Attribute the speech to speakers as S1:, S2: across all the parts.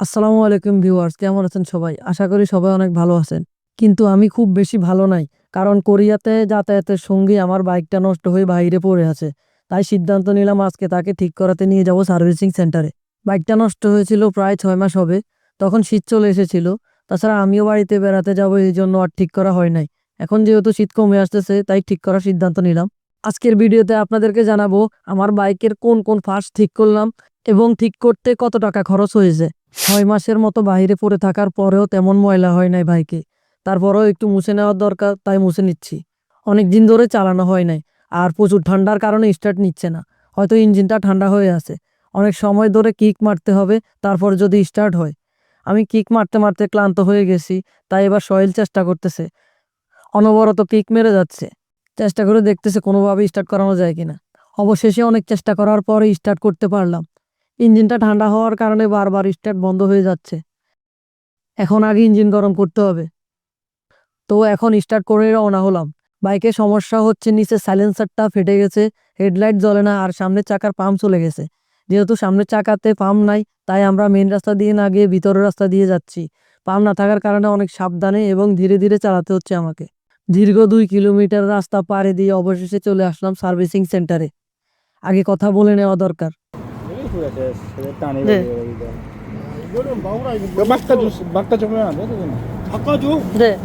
S1: আসসালামু আলাইকুম ভিউয়ার্স, কেমন আছেন সবাই? আশা করি সবাই অনেক ভালো আছেন। কিন্তু আমি খুব বেশি ভালো নাই, কারণ কোরিয়াতে যাতায়াতের সঙ্গে আমার বাইকটা নষ্ট হয়ে বাইরে পড়ে আছে। তাই সিদ্ধান্ত নিলাম আজকে তাকে ঠিক করাতে নিয়ে যাব সার্ভিসিং সেন্টারে। বাইকটা নষ্ট হয়েছিল প্রায় ছয় মাস হবে, তখন শীত চলে এসেছিল। তাছাড়া আমিও বাড়িতে বেড়াতে যাব, এই জন্য আর ঠিক করা হয় নাই। এখন যেহেতু শীত কমে আসতেছে, তাই ঠিক করার সিদ্ধান্ত নিলাম। আজকের ভিডিওতে আপনাদেরকে জানাব, আমার বাইকের কোন কোন ফার্স্ট ঠিক করলাম এবং ঠিক করতে কত টাকা খরচ হয়েছে ছয় মাসের মতো বাইরে পড়ে থাকার পরেও তেমন ময়লা হয় নাই বাইকে তারপরেও একটু মুছে নেওয়ার দরকার, তাই মুছে নিচ্ছি। অনেক দিন ধরে চালানো হয় নাই, আর প্রচুর ঠান্ডার কারণে স্টার্ট নিচ্ছে না। হয়তো ইঞ্জিনটা ঠান্ডা হয়ে আছে। অনেক সময় ধরে কিক মারতে হবে, তারপর যদি স্টার্ট হয়। আমি কিক মারতে মারতে ক্লান্ত হয়ে গেছি, তাই এবার সয়েল চেষ্টা করতেছে। অনবরত কিক মেরে যাচ্ছে। চেষ্টা করে দেখতেছে কোনোভাবে স্টার্ট করানো যায় কিনা। অবশেষে অনেক চেষ্টা করার পরে স্টার্ট করতে পারলাম। ইঞ্জিনটা ঠান্ডা হওয়ার কারণে বারবার স্টার্ট বন্ধ হয়ে যাচ্ছে। এখন আগে ইঞ্জিন গরম করতে হবে। তো এখন স্টার্ট করে রওনা হলাম। বাইকে সমস্যা হচ্ছে নিচে সাইলেন্সারটা ফেটে গেছে, হেডলাইট জ্বলে না আর সামনের চাকার পাম্প চলে গেছে। যেহেতু সামনের চাকাতে পাম্প নাই, তাই আমরা মেন রাস্তা দিয়ে না গিয়ে ভিতরের রাস্তা দিয়ে যাচ্ছি। পাম্প না থাকার কারণে অনেক সাবধানে এবং ধীরে ধীরে চালাতে হচ্ছে আমাকে। দীর্ঘ দুই কিলোমিটার রাস্তা পাড়ে দিয়ে অবশেষে চলে আসলাম সার্ভিসিং সেন্টারে। আগে কথা বলে নেওয়া দরকার। 네.
S2: 이거는 마구라 이거
S3: 그 바꿔줘, 바꿔주면 안 돼, 그거는.
S2: 바꿔줘
S1: 네.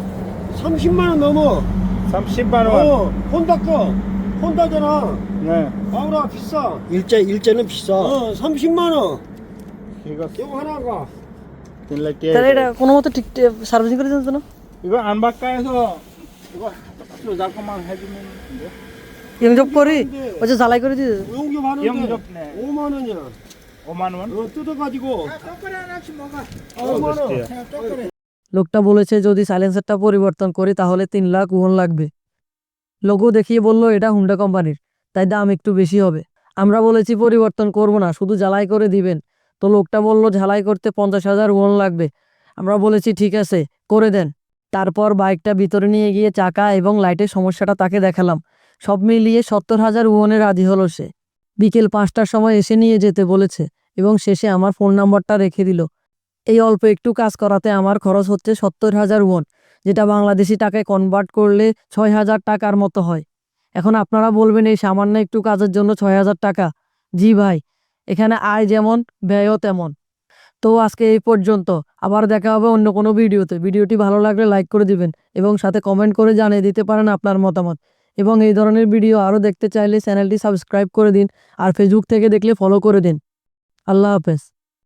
S2: 30만 원 넘어
S3: 30만 원.
S2: 어 혼다 거 혼다잖아
S3: 네.
S2: 마구라 비싸
S4: 일제 일제는 비싸.
S2: 어 30만 원
S3: 이거
S2: 이거 하나가
S3: 딜렉게.
S1: তাহলে এটা কোনো মতো ঠিক সার্ভিসিং করে দিতে না
S3: 이거 안 바꿔서 이거 조작만 해주면 돼.
S1: ইংজব করি ওই যে জ্বালাই করে
S3: দিয়ে
S1: লোকটা বলেছে যদি সাইলেন্সারটা পরিবর্তন করি তাহলে তিন লাখ ওহন লাগবে। লোকও দেখিয়ে বলল এটা হুন্ডা কোম্পানির তাই দাম একটু বেশি হবে। আমরা বলেছি পরিবর্তন করব না শুধু জ্বালাই করে দিবেন। তো লোকটা বলল ঝালাই করতে পঞ্চাশ হাজার ওহন লাগবে। আমরা বলেছি ঠিক আছে করে দেন। তারপর বাইকটা ভিতরে নিয়ে গিয়ে চাকা এবং লাইটের সমস্যাটা তাকে দেখালাম। সব মিলিয়ে সত্তর হাজার উওনে রাজি হলো সে। বিকেল পাঁচটার সময় এসে নিয়ে যেতে বলেছে এবং শেষে আমার ফোন নাম্বারটা রেখে দিল। এই অল্প একটু কাজ করাতে আমার খরচ হচ্ছে সত্তর হাজার ওয়ান যেটা বাংলাদেশি টাকায় কনভার্ট করলে ছয় হাজার টাকার মতো হয়। এখন আপনারা বলবেন এই সামান্য একটু কাজের জন্য ছয় হাজার টাকা। জি ভাই, এখানে আয় যেমন, ব্যয়ও তেমন। তো আজকে এই পর্যন্ত, আবার দেখা হবে অন্য কোনো ভিডিওতে। ভিডিওটি ভালো লাগলে লাইক করে দিবেন এবং সাথে কমেন্ট করে জানিয়ে দিতে পারেন আপনার মতামত। এবং এই ধরনের ভিডিও আরও দেখতে চাইলে চ্যানেলটি সাবস্ক্রাইব করে দিন আর ফেসবুক থেকে দেখলে ফলো করে দিন। আল্লাহ হাফেজ।